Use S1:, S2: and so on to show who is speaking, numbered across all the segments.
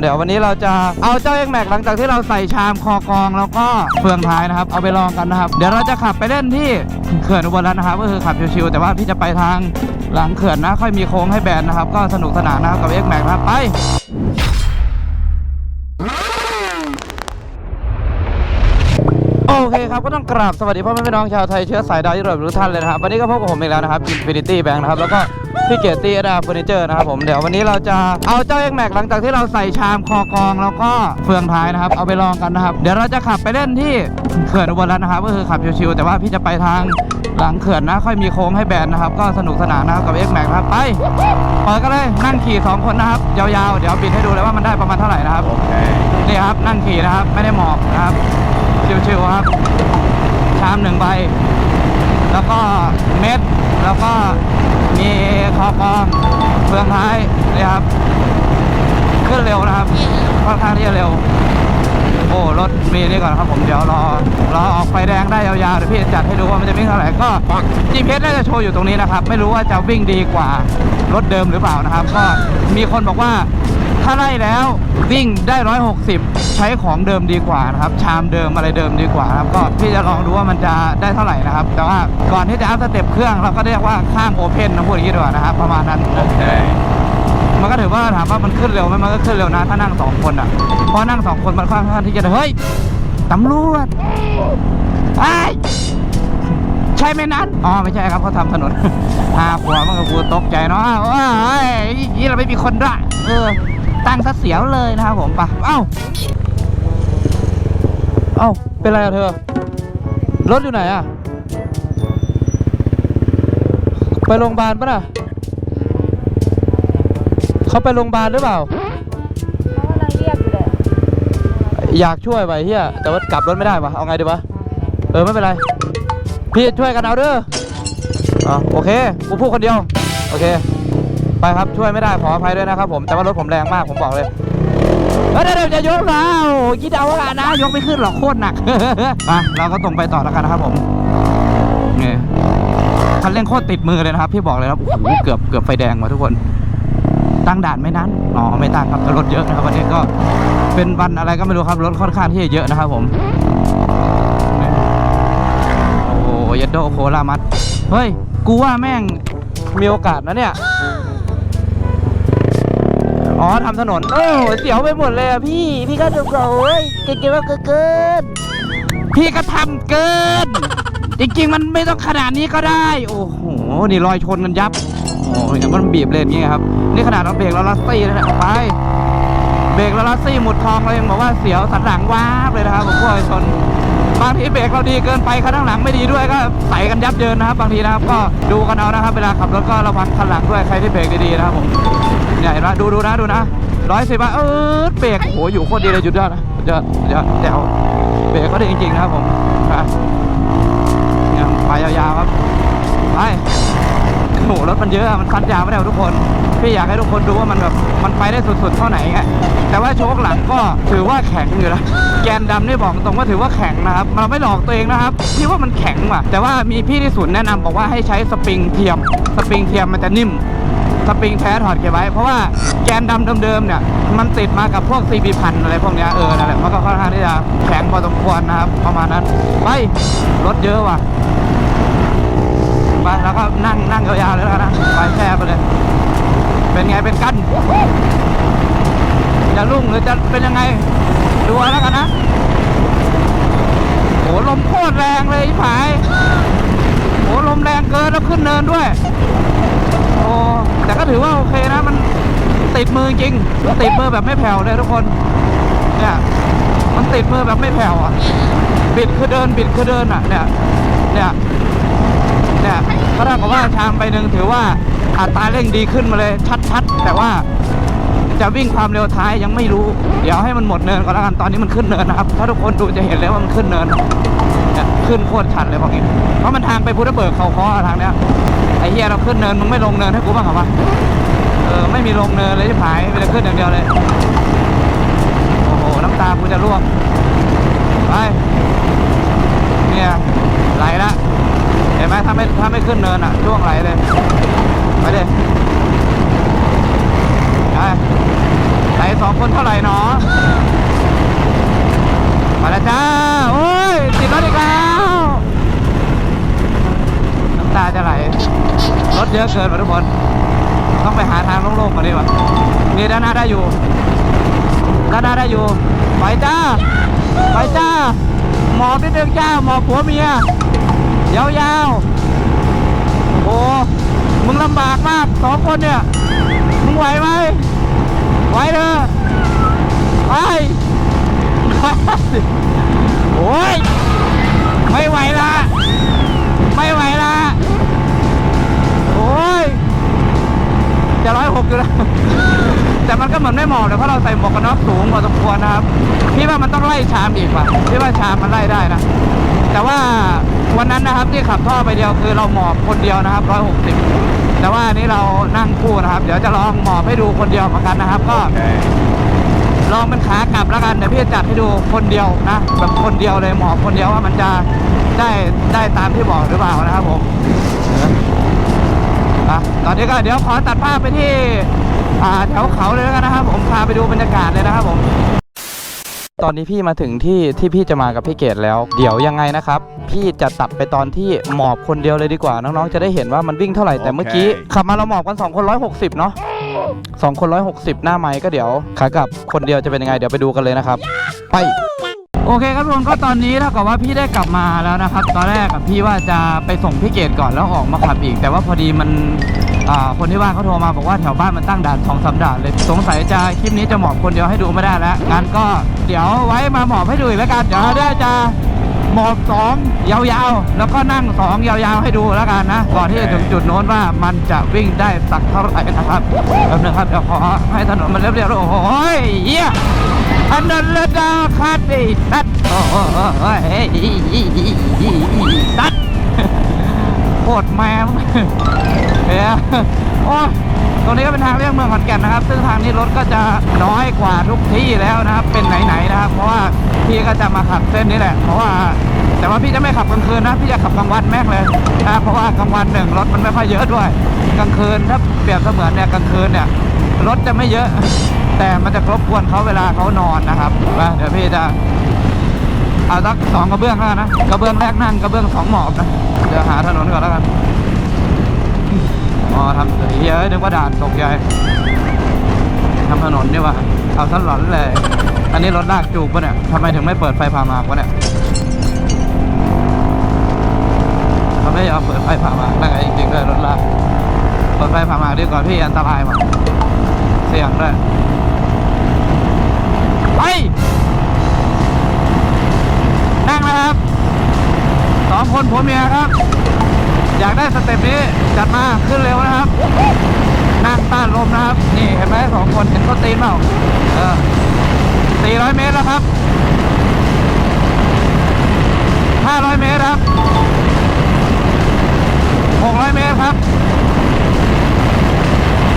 S1: เดี๋ยววันนี้เราจะเอาเจ้าเอ็กแม็กหลังจากที่เราใส่ชามคอกองแล้วก็เฟืองท้ายนะครับ เอาไปลองกันนะครับ เดี๋ยวเราจะขับไปเล่นที่เขื่อนอุบลรัตน์นะครับ ก็คือขับชิวๆแต่ว่าพี่จะไปทางหลังเขื่อนนะ ค่อยมีโค้งให้แบนนะครับ ก็สนุกสนานนะครับกับเอ็กแม็กนะครับไป เคครับก็ต้องกราบสวัสดีพ่อแม่พี่น้องชาวไทยเชื้อสายดาวยุโรปทุกท่านเลยนะครับวันนี้ก็พบกับผมอีกแล้วนะครับ Infinity Bank นะครับแล้วก็พี่เกียรติเอดาเฟอร์นิเจอร์นะครับผมเดี๋ยววันนี้เราจะเอาเจ้าเอ็กแม็กหลังจากที่เราใส่ชามคอกองแล้วก็เฟืองท้ายนะครับเอาไปลองกันนะครับ เดี๋ยวเราจะขับไปเล่นที่เขื่อนอุบลรัตน์นะครับก็คือขับชิวๆแต่ว่าพี่จะไปทางหลังเขื่อนนะค่อยมีโค้งให้แบนนะครับก็สนุกสนานนะครับกับเอ็กแม็กนะครับไปเปิดกันเลยนั่งขี่สองคนนะครับยาวๆเดี๋ยวบิดให้ดูเลยว่ามันได้ประมาณเท่าไหร่นะครับนี่ครับนั่งขี่นะครับไม่ได้หมอบนะครับ ชิวๆครับ ชามหนึ่งใบ แล้วก็เม็ด แล้วก็มีคอกองเฟืองท้ายนี่ครับ ขึ้นเร็วนะครับ ค่อนข้างที่จะเร็ว โอ้รถมีนี่ก่อนครับผมเดี๋ยวรอรอออกไฟแดงได้ยาวๆเดี๋ยวพี่จะจัดให้ดูว่ามันจะวิ่งเท่าไหร่ก็ GPS น่าจะโชว์อยู่ตรงนี้นะครับ ไม่รู้ว่าจะวิ่งดีกว่ารถเดิมหรือเปล่านะครับ ก็มีคนบอกว่า ถ้าไล่แล้ววิ่งได้ 160 ใช้ของเดิมดีกว่านะครับ ชามเดิมอะไรเดิมดีกว่านะครับ ก็พี่จะลองดูว่ามันจะได้เท่าไหร่นะครับ แต่ว่าก่อนที่จะอัพสเต็ปเครื่องเราก็เรียกว่าข้ามโอเพนนะพูดอย่างนี้ดีกว่านะครับ ประมาณนั้นมันก็ถือว่าถามว่ามันขึ้นเร็วไหมมันก็ขึ้นเร็วนะ ถ้านั่งสองคนอะ เพราะนั่งสองคนมันค่อนข้างที่จะเฮ้ยตำรวจไอ้ยใช่ไหมนั้น อ๋อ ไม่ใช่ครับเขาทำถนนหาผัวมันก็กูตกใจเนาะว้ายนี่เราไม่มีคนด้วยเออ ตั้งซะเสียวเลยนะครับผมปะเอ้าเอ้าเป็นไรอะเธอ รถอยู่ไหนอะไปโรงพยาบาลปะน่ะเขาไปโรงพยาบาลหรือเปล่า
S2: เขากำลังเรียกอยู่เลย
S1: อยากช่วยไปเฮียแต่ว่ากลับรถไม่ได้วะเอาไงดีวะเออไม่เป็นไร พี่ช่วยกันเอาเด้ออะโอเค กูพูดคนเดียว โอเค ไปครับช่วยไม่ได้ขออภัยด้วยนะครับผมแต่ว่ารถผมแรงมากผมบอกเลยเดี๋ยวจะยกแล้วคิดเอาว่านะ ยกไม่ขึ้นหรอกโคตรหนักมาเราก็ตรงไปต่อแล้วกันนะครับผมนี่คันเร่งโคตรติดมือเลยนะครับพี่บอกเลยครับเกือบเกือบไฟแดงว่ะทุกคน ตั้งด่านไม่นั้นอ๋อไม่ตั้งครับรถเยอะนะครับวันนี้ก็เป็นวันอะไรก็ไม่รู้ครับรถค่อนข้างที่จะเยอะนะครับผมโอ้โหยัดโดโคลามัดเฮ้ยกูว่าแม่งมีโอกาสนะเนี่ย ทำถนนเออเสียวไปหมดเลยอะพี่ พี่ก็ดูเขาเว้ยเก่งๆว่าเกิน พี่ก็ทำเกิน จริงๆ มันไม่ต้องขนาดนี้ก็ได้ โอ้โห นี่รอยชนกันยับ โอ้ยมันบีบเลนอย่างงี้ครับ นี่ขนาดเราเบรกเราลัสซี่นะไป เบรกเราลัสซี่หมดทองเรายังบอกว่าเสียวสันหลังว้าบเลยนะครับผมพวกไอ้ชน บางทีเบรกเราดีเกินไปคันข้างหลังไม่ดีด้วยก็ใส่กันยับเยินนะครับ บางทีนะครับก็ดูกันเอานะครับ เวลาขับรถก็ระวังคันหลังด้วยใครที่เบรกดีๆนะครับผมเนี่ยเห็นไหมดูดูนะดูนะร้อยสิบเออเบรกโอ้โหอยู่โคตรดีเลยหยุดยอดนะหยุดยอดยุดยอดแจ๋วเบรกก็ดีจริงๆนะครับผมไปเนี่ยไปยาวๆครับไปโอ้โหรถมันเยอะมันคันยาวไม่ได้ทุกคนพี่อยากให้ทุกคนดูว่ามันแบบมันไปได้สุดๆเท่าไหนไง แต่ว่าโชคหลังก็ถือว่าแข็งอยู่นะแกนดำนี่บอกตรงว่าถือว่าแข็งนะครับเราไม่หลอกตัวเองนะครับพี่ว่ามันแข็งว่ะแต่ว่ามีพี่ที่ศูนย์แนะนำบอกว่าให้ใช้สปริงเทียม สปริงเทียมมันจะนิ่มสปริงแท้ถอดเก็บไว้เพราะว่าแกนดำเดิมๆเนี่ยมันติดมากับพวก CB พันอะไรพวกเนี้ยเออนั่นแหละมันก็ค่อนข้างที่จะแข็งพอสมควรนะครับประมาณนั้นไปรถเยอะว่ะไปแล้วก็นั่งนั่งยาวๆเลยแล้วกันนะไปแช่ไปเลย เป็นไงเป็นกั้น จะรุ่งหรือจะเป็นยังไง ดูอาแล้วกันนะโหลมโคตรแรงเลยผายโหลมแรงเกินแล้วขึ้นเนินด้วย โอ้แต่ก็ถือว่าโอเคนะมันติดมือจริงติดมือแบบไม่แผ่วเลยทุกคน เนี่ย มันติดมือแบบไม่แผ่วอะ บิดคือเดินบิดคือเดินอะ เนี่ย เนี่ยเนี่ยก็เท่ากับว่าชามไปหนึ่งถือว่าอัตราเร่งดีขึ้นมาเลยชัดๆแต่ว่า จะวิ่งความเร็วท้ายยังไม่รู้ เดี๋ยวให้มันหมดเนินก่อนแล้วกันตอนนี้มันขึ้นเนินนะครับ ถ้าทุกคนดูจะเห็นเลยว่ามันขึ้นเนินขึ้นโคตรชันเลยพวกนี้เพราะมันทางไปพุทธเบิกเขาคอทางเนี้ยไอ้เฮียเราขึ้นเนินมึงไม่ลงเนินให้กูบ้างเหรอวะเออไม่มีลงเนินเลยที่ผายมีแต่ขึ้นอย่างเดียวเลยโอ้โหน้ำตากูจะร่วงไปเนี่ยไหลละเห็นไหมถ้าไม่ถ้าไม่ขึ้นเนินอะช่วงไหลเลยไปเลยไป สองคนเท่าไหร่เนาะมาแล้วจ้า โอ้ยติดรถอีกแล้วน้ำตาจะไหล รถเยอะเกินว่ะทุกคน ต้องไปหาทางโล่งๆก่อนดีกว่านี่ด้านหน้าได้อยู่ ด้านหน้าได้อยู่ ไปจ้า ไปจ้า หมอบนิดนึงจ้า หมอบผัวเมีย ยาวๆ โอ้มึงลำบากมากสองคนเนี่ย มึงไหวไหม ไหวเถอะไปโอ้ยไม่ไหวละไม่ไหวละโอ้ยจะร้อยหกอยู่แล้วแต่มันก็เหมือนไม่เหมอกเลยเพราะเราใส่หมวกกันน็อกสูงพอสมควรนะครับพี่ว่ามันต้องไล่ชามอีกว่ะพี่ว่าชามมันไล่ได้นะ แต่ว่าวันนั้นนะครับที่ขับท่อไปเดียวคือเราหมอบคนเดียวนะครับร้อยหกสิบแต่ว่าอันนี้เรานั่งคู่นะครับ เดี๋ยวจะลองหมอบให้ดูคนเดียวเหมือนกันนะครับ ก็ลองเป็นขากลับแล้วกันเดี๋ยวพี่จะจัดให้ดูคนเดียวนะแบบคนเดียวเลยหมอบคนเดียวว่ามันจะได้ได้ตามที่บอกหรือเปล่านะครับผมอะตอนนี้ก็เดี๋ยวขอตัดภาพไปที่อ่าแถวเขาเลยแล้วกันนะครับ ผมพาไปดูบรรยากาศเลยนะครับผม ตอนนี้พี่มาถึงที่ที่พี่จะมากับพี่เกดแล้ว เดี๋ยวยังไงนะครับ พี่จะตัดไปตอนที่หมอบคนเดียวเลยดีกว่า น้องๆจะได้เห็นว่ามันวิ่งเท่าไหร่แต่เมื่อกี้ขับมาเราหมอบกัน2คน160 เนาะสองคน160 หน้าไม้ก็เดี๋ยวขากลับคนเดียวจะเป็นยังไงเดี๋ยวไปดูกันเลยนะครับ ไปโอเคครับทุกคนก็ตอนนี้เท่ากับว่าพี่ได้กลับมาแล้วนะครับ ตอนแรกกับพี่ว่าจะไปส่งพี่เกดก่อนแล้วออกมาขับอีก แต่ว่าพอดีมัน อ่าคนที่บ้านเขาโทรมาบอกว่าแถวบ้านมันตั้งด่านสองสามด่านเลยสงสัยจะคลิปนี้จะหมอบคนเดียวให้ดูไม่ได้แล้วงั้นก็เดี๋ยวไว้มาหมอบให้ดูอีกแล้วกันเดี๋ยวได้จะหมอบสองยาวๆ แล้วก็นั่งสองยาวๆให้ดูแล้วกันนะ ก่อนที่จะถึงจุดโน้นว่ามันจะวิ่งได้สักเท่าไหร่นะครับแป๊บนึงครับเดี๋ยวขอให้ถนนมันเรียบๆโอ้โหเฮียอันนั้นละดาคาติตัดโอ้โหตัด ตรแม่งเฮ้ยโอ้ยตรงนี้ก็เป็นทางเลี่ยงเมืองขอนแก่นนะครับ ซึ่งทางนี้รถก็จะน้อยกว่าทุกที่แล้วนะครับ เป็นไหนๆนะครับ เพราะว่าพี่ก็จะมาขับเส้นนี้แหละ เพราะว่าแต่ว่าพี่จะไม่ขับกลางคืนนะ พี่จะขับกลางวันแม่งเลยนะเพราะว่ากลางวันหนึ่งรถมันไม่ค่อยเยอะด้วย กลางคืนถ้าเปรียบเสมือนเนี่ยกลางคืนเนี่ยรถจะไม่เยอะ แต่มันจะรบกวนเขาเวลาเขานอนนะครับมาเดี๋ยวพี่จะ เอาสักสองกระเบื้องแล้วกันนะกระเบื้องแรกนั่งกระเบื้องสองหมอบนะเดี๋ยวหาถนนก่อนแล้วกันอ๋อทำเฮียเอ้ยนึกว่าด่านตกใหญ่ทำถนนนี่ว่าเอาถนนเลย อันนี้รถลากจูบปะเนี่ยทำไมถึงไม่เปิดไฟผ่ามากวะเนี่ยเขาไม่ยอมเปิดไฟผ่ามากนั่นไงจริงๆด้วยรถลากเปิดไฟผ่ามากดีกว่าพี่อันตรายมากเสียงด้วยไป องคนผัวเมียครับ อยากได้สเต็ปนี้จัดมาขึ้นเร็วนะครับ นั่งต้านลมนะครับ นี่เห็นไหมสองคนเห็นเขาตีนเปล่าเออสี่ร้อยเมตรแล้วครับห้าร้อยเมตรครับหกร้อยเมตรครับ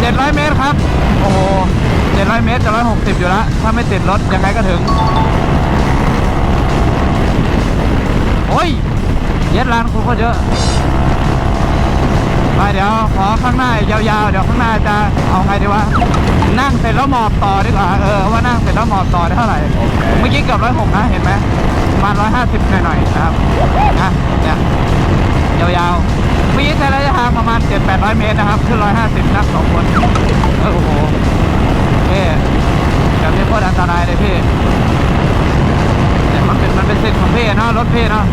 S1: เจ็ดร้อยเมตรครับ โอ้โหเจ็ดร้อยเมตรจะร้อยหกสิบอยู่แล้วถ้าไม่ติดรถยังไงก็ถึงโอ้ย เย็ดร้านคุณก็เยอะไปเดี๋ยวขอข้างหน้ายาวๆ เดี๋ยวข้างหน้าจะเอาไงดีวะ นั่งเสร็จแล้วหมอบต่อดีกว่า เออว่านั่งเสร็จแล้วหมอบต่อได้เท่าไหร่ เมื่อกี้เกือบร้อยหกนะเห็นไหมประมาณร้อยห้าสิบหน่อยๆนะครับนะเนี่ยยาวๆมีแต่ระยะทางประมาณ7-800เมตรนะครับขึ้น150นักสองคนเออโอ้โหเอ๊แบบนี้โคตรอันตรายเลยพี่ มันเป็นมันเป็นสิทธิ์ของพี่เนาะรถพี่เนาะ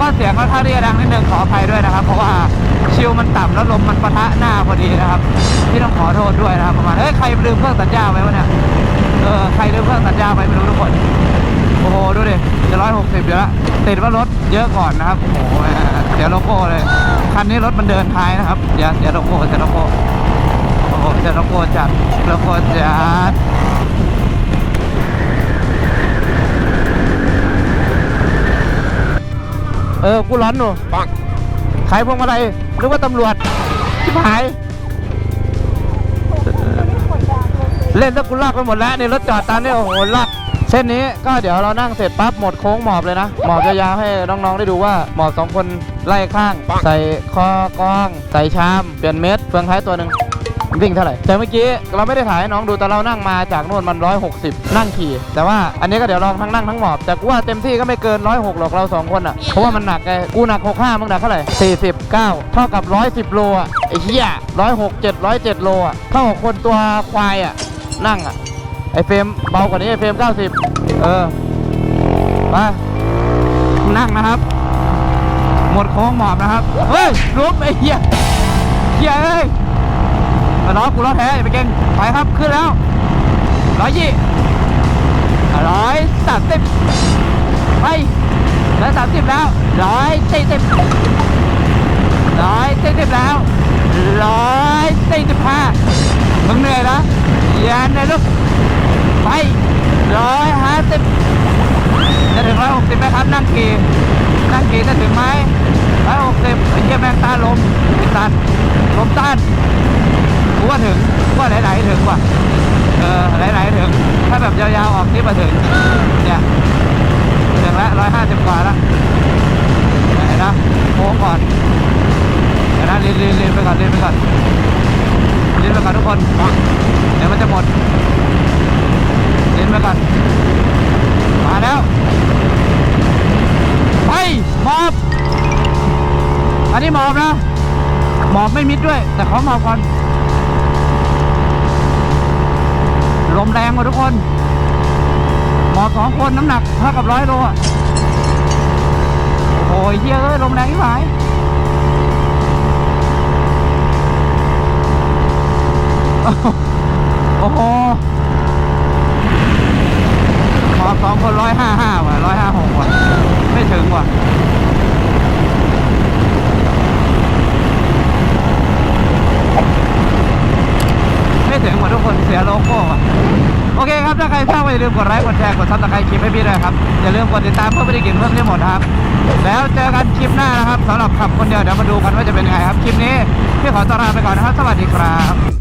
S1: ก็เสียงค่อนข้างที่จะดังนิดนึงขออภัยด้วยนะครับ เพราะว่าชิวมันต่ำแล้วลมมันปะทะหน้าพอดีนะครับพี่ต้องขอโทษด้วยนะครับประมาณเฮ้ยใครลืมเครื่องตัดหญ้าไว้วะเนี่ยเออใครลืมเครื่องตัดหญ้าไว้ไม่รู้ทุกคนโอ้โหดูดิจะร้อยหกสิบอยู่แล้วติดว่ารถเยอะก่อนนะครับโอ้โหเสียโลโก้เลยคันนี้รถมันเดินท้ายนะครับเดี๋ยเสียโลโก้เสียโลโก้โอ้โหเสียโลโก้จัดโลโก้จัด เออ กูร้อนหนูปังขายพวงมาลัยนึกว่าตำรวจชิบหาย เล่นแล้วกูลากไปหมดแล้วนี่รถจอดตามนี่โอ้โหลากเส้นนี้ก็เดี๋ยวเรานั่งเสร็จปั๊บหมดโค้งหมอบเลยนะ หมอบยาวๆให้น้องๆได้ดูว่าหมอบสองคนไล่ข้าง ใส่คอกอง ใส่ชาม เปลี่ยนเม็ดเฟืองท้ายตัวหนึ่ง วิ่งเท่าไหร่แต่เมื่อกี้เราไม่ได้ถ่ายให้น้องดูแต่เรานั่งมาจากนู่นมัน 160 นั่งขี่ แต่ว่าอันนี้ก็เดี๋ยวลองทั้งนั่งทั้งหมอบแต่กูว่าเต็มที่ก็ไม่เกิน 106หรอกเราสองคนอะเพราะว่ามันหนักไงกูหนัก65มึงหนักเท่าไหร่49 เท่ากับ 110 โลอะไอ้เหี้ย106 7 107 โลอะเท่ากับคนตัวควายอะนั่งอะไอ้เฟรมเบากว่านี้ไอ้เฟรม90 เออไปนั่งนะครับ หมดโค้งหมอบนะครับ เฮ้ยลุกไอ้เหี้ยเหี้ยเอ้ย มาล้อกูล้อแท้อย่าไปเก่งไปครับขึ้นแล้วร้อยยี่ร้อยสามสิบไปร้อยสามสิบแล้วร้อยสี่สิบร้อยสี่สิบแล้วร้อยสี่สิบห้ามึงเหนื่อยนะอย่าเหนื่อยลูกไปร้อยห้าสิบจะถึงร้อยหกสิบไหมครับนั่งกี่นั่งกี่จะถึงไหมร้อยหกสิบไอ้เหี้ยแม่งตาลมไอ้ตันลมต้าน กว่าถึงกว่าไหนๆถึงว่ะเออไหนๆถึง ถ้าแบบยาวๆออกนี่มาถึงเนี่ยถึงล้วร้อยห้าสิบกว่าล้วไหนนะโค้งก่อนเดี๋ยวนะลีนลีนลีนไปก่อนลีนไปก่อนลีนไปก่อนทุกคนเดี๋ยวมันจะหมดลีนไปก่อนมาแล้วไปหมอบอันนี้หมอบนะหมอบไม่มิดด้วย แต่ขอหมอบก่อน มแรงกว่าทุกคน หมอสองคนน้ำหนักเท่ากับร้อยโลอะโอ้ยเฮียเลยลมแรงที่หายโอ้โห หมอบสองคนร้อยห้าห้าว่ะร้อยห้าหกว่ะ ไม่ถึงว่ะ ไม่ถึงว่ะทุกคนเสียโลโก้โอเคครับ ถ้าใครชอบอย่าลืมกดไลค์กดแชร์กดซับสไครต์คลิปให้พี่ด้วยครับ อย่าลืมกดติดตามเพื่อไม่ได้กินเพิ่มที่หมดครับ แล้วเจอกันคลิปหน้านะครับสำหรับขับคนเดียวเดี๋ยวมาดูกันว่าจะเป็นยังไงครับ คลิปนี้พี่ขอตัวลาไปก่อนนะครับ สวัสดีครับ